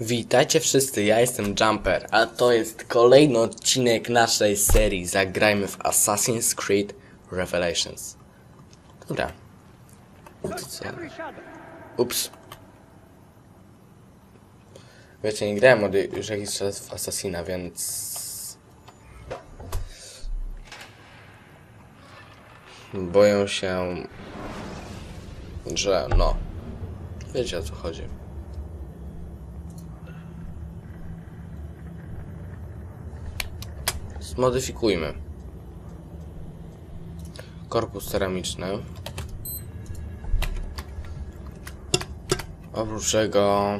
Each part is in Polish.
Witajcie wszyscy, ja jestem Jumper, a to jest kolejny odcinek naszej serii Zagrajmy w Assassin's Creed Revelations. Dobra. Co? Ups. Wiecie, nie grałem od już jakiś czas w Assassina, więc... Boję się, że no... Wiecie o co chodzi. Zmodyfikujmy. Korpus ceramiczny. Oprócz czego...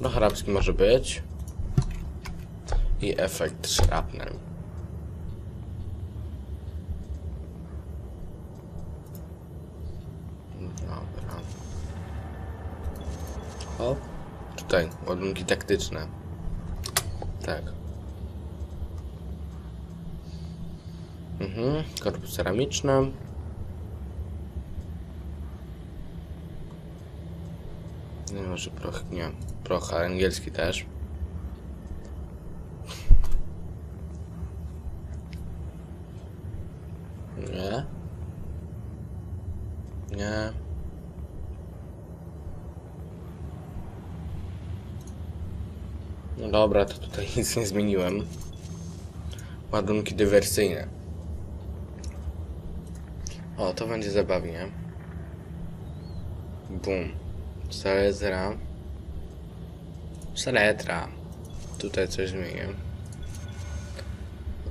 No hrabski może być. I efekt shrapnel. Dobra. O, tutaj ładunki taktyczne. Tak. Mhm, korpus ceramiczny. Nie może proch, nie. Proch angielski też. Nie. Nie. No dobra, to tutaj nic nie zmieniłem. Ładunki dywersyjne. O, to będzie zabawnie. Bum. Saletra. Saletra. Tutaj coś zmienię.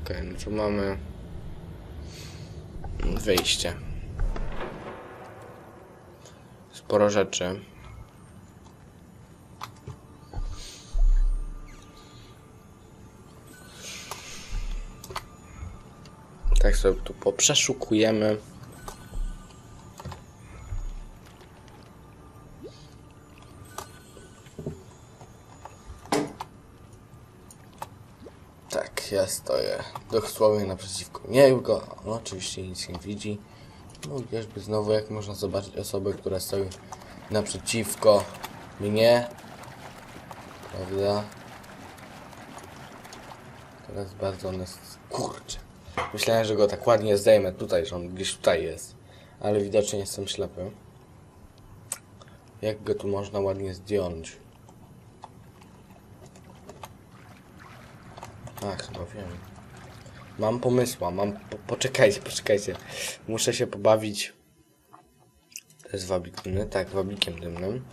Okej, no to mamy wyjście. Sporo rzeczy. Tak sobie tu poprzeszukujemy. Ja stoję dosłownie naprzeciwko niego. On oczywiście nic nie widzi. No jakby znowu jak można zobaczyć osobę, która stoi naprzeciwko mnie. Prawda? Teraz bardzo on jest... Kurczę. Myślałem, że go tak ładnie zdejmę tutaj, że on gdzieś tutaj jest. Ale widocznie jestem ślepy. Jak go tu można ładnie zdjąć? A, chyba wiem. Mam pomysła, mam... Po, poczekajcie, poczekajcie. Muszę się pobawić... To jest wabik dymny? Tak, wabikiem dymnym.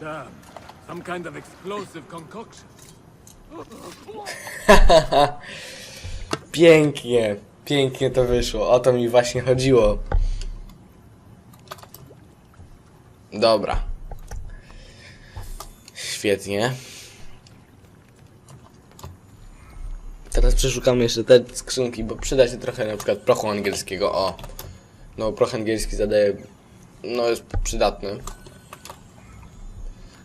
Damn, some kind of explosive concoction. Pięknie, pięknie to wyszło. O to mi właśnie chodziło. Dobra. Świetnie. Teraz przeszukamy jeszcze te skrzynki, bo przyda się trochę na przykład prochu angielskiego. O. No, proch angielski zadaje. No, jest przydatny.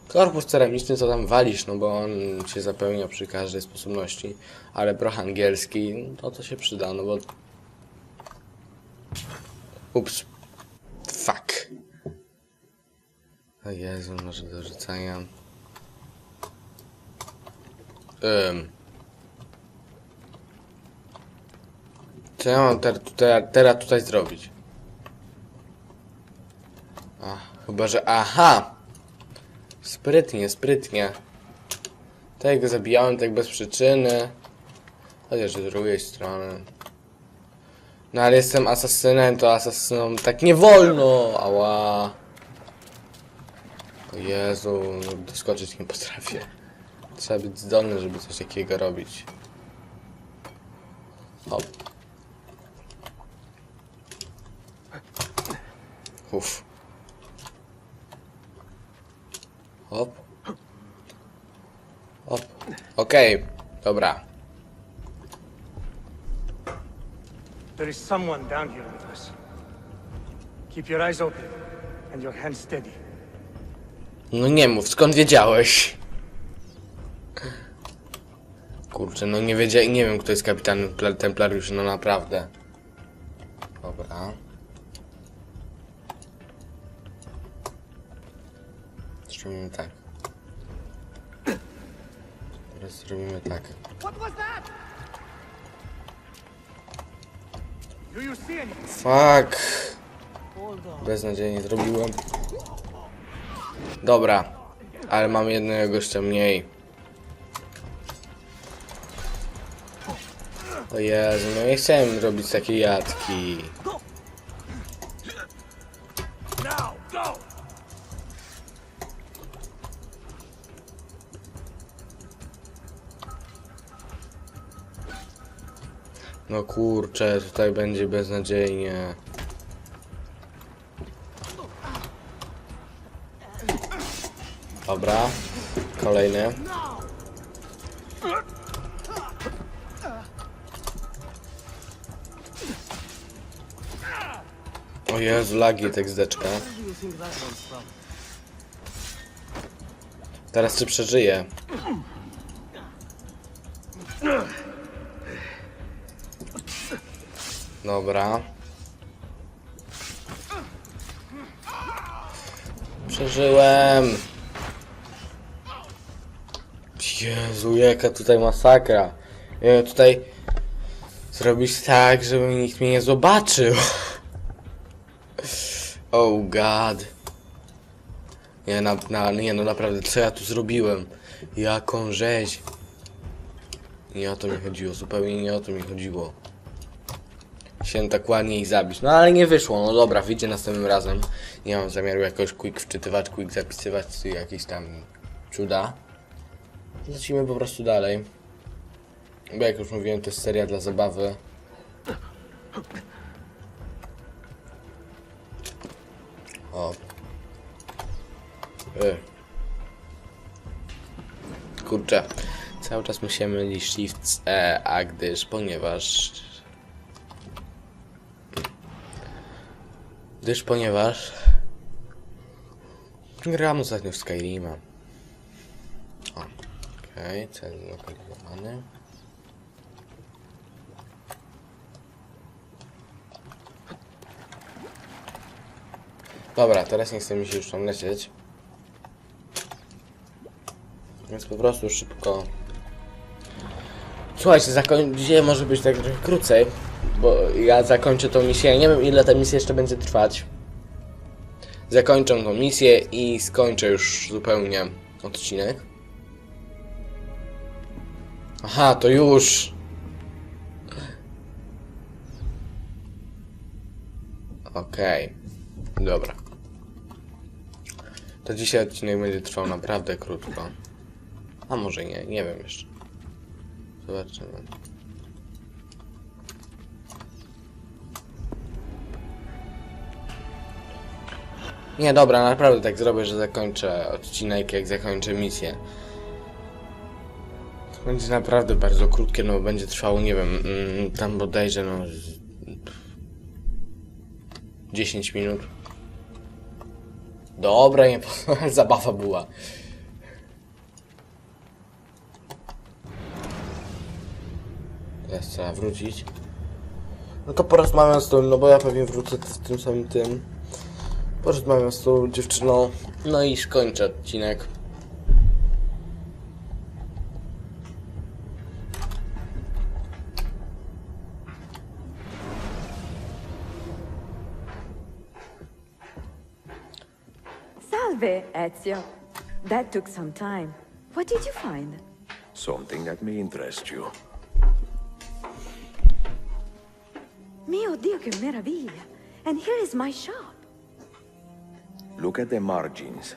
Korpus ceramiczny to tam walisz, no bo on się zapełnia przy każdej sposobności. Ale proch angielski, no to się przyda, no bo... Ups. Fuck. O Jezu, może do rzucania. Um. Co ja mam ter ter teraz tutaj zrobić? A, chyba, że... Aha! Sprytnie, sprytnie. Tak go zabijałem, tak bez przyczyny. Chociaż z drugiej strony. No ale jestem asasynem, to asasynom tak nie wolno! Ała. Jezu, no, doskoczyć nie potrafię. Trzeba być zdolny, żeby coś takiego robić. Hop. Uff. Hop. Hop. Okej, dobra. There is someone down here with us. Keep your eyes open and your hands steady. No nie mów, skąd wiedziałeś? Kurczę, no nie wiedziałem, nie wiem kto jest kapitanem pla- templariuszy, no naprawdę. Dobra. Zrobimy tak. Teraz zrobimy tak. Fuck. Beznadziejnie zrobiłem. Dobra. Ale mam jednego gościa mniej. O Jezu, no nie chciałem robić takiej jadki. No kurczę, tutaj będzie beznadziejnie. Dobra. Kolejny. O Jezu, lagi teksteczka. Teraz czy przeżyję? Dobra. Przeżyłem. Jezu, jaka tutaj masakra. Ja tutaj zrobić tak, żeby nikt mnie nie zobaczył. Oh god. Nie, na, na, nie no naprawdę, co ja tu zrobiłem? Jaką rzeź. Nie o to mi chodziło, zupełnie nie o to mi chodziło się tak ładnie ich zabić. No ale nie wyszło, no dobra, wyjdzie następnym razem. Nie mam zamiaru jakoś quick wczytywać, quick zapisywać jakieś tam cuda. Lecimy po prostu dalej. Bo jak już mówiłem, to jest seria dla zabawy. O. Y. Kurczę. Cały czas musimy mylić shift E, a gdyż, ponieważ Gdyż ponieważ gram ostatnio w Skyrima. Okej, okay, cel zlokalizowany. Dobra, teraz nie chce mi się już tam lecieć. Więc po prostu szybko. Słuchajcie, dzisiaj może być tak trochę krócej, bo ja zakończę tą misję. Nie wiem ile ta misja jeszcze będzie trwać. Zakończę tą misję i skończę już zupełnie odcinek. Aha, to już. Okej. Dobra. To dzisiaj odcinek będzie trwał naprawdę krótko. A może nie, nie wiem jeszcze. Zobaczymy. Nie, dobra, naprawdę tak zrobię, że zakończę odcinek, jak zakończę misję. Będzie naprawdę bardzo krótkie, no będzie trwało, nie wiem, mm, tam bodajże, no... z- 10 minut. Dobra, nie, zabawa była. Teraz trzeba wrócić. No to porozmawiam z tą, no bo ja pewnie wrócę w tym samym tym. Porozmawiam z tą dziewczyną. No i skończę odcinek. Salve, Ezio. That took some time. What did you find? Something that may interest you. Mio Dio, che meraviglia. And here is my shop. Look at the margins.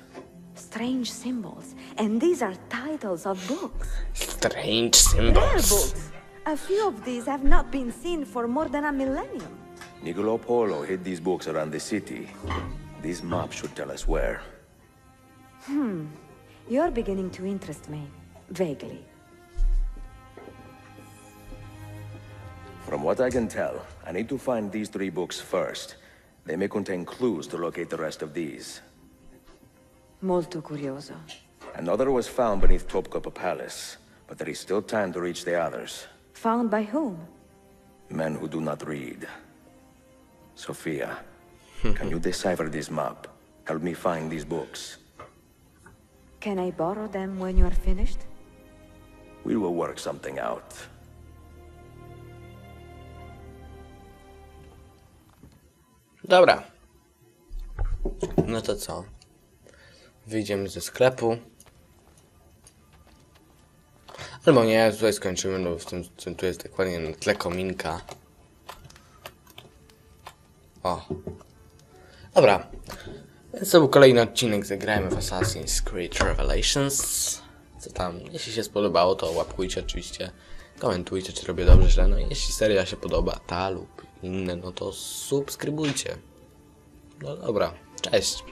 Strange symbols. And these are titles of books. Strange Rare symbols. books. A few of these have not been seen for more than a millennium. Nicolo Polo hid these books around the city. This map should tell us where. Hmm. You're beginning to interest me. Vaguely. From what I can tell, I need to find these three books first. They may contain clues to locate the rest of these. Molto curioso. Another was found beneath Topkapi Palace, but there is still time to reach the others. Found by whom? Men who do not read. Sophia, can you decipher this map? Help me find these books. Can I borrow them when you are finished? We will work something out. Dobra. No to co? Wyjdziemy ze sklepu. Albo nie, tutaj skończymy, no bo w tym, tym tu jest dokładnie na tle kominka. O. Dobra. Więc to był kolejny odcinek, zagrajmy w Assassin's Creed Revelations. Co tam, jeśli się spodobało, to łapkujcie oczywiście. Komentujcie, czy robię dobrze, źle. No i jeśli seria się podoba, ta lub inne, no to subskrybujcie. No dobra, cześć.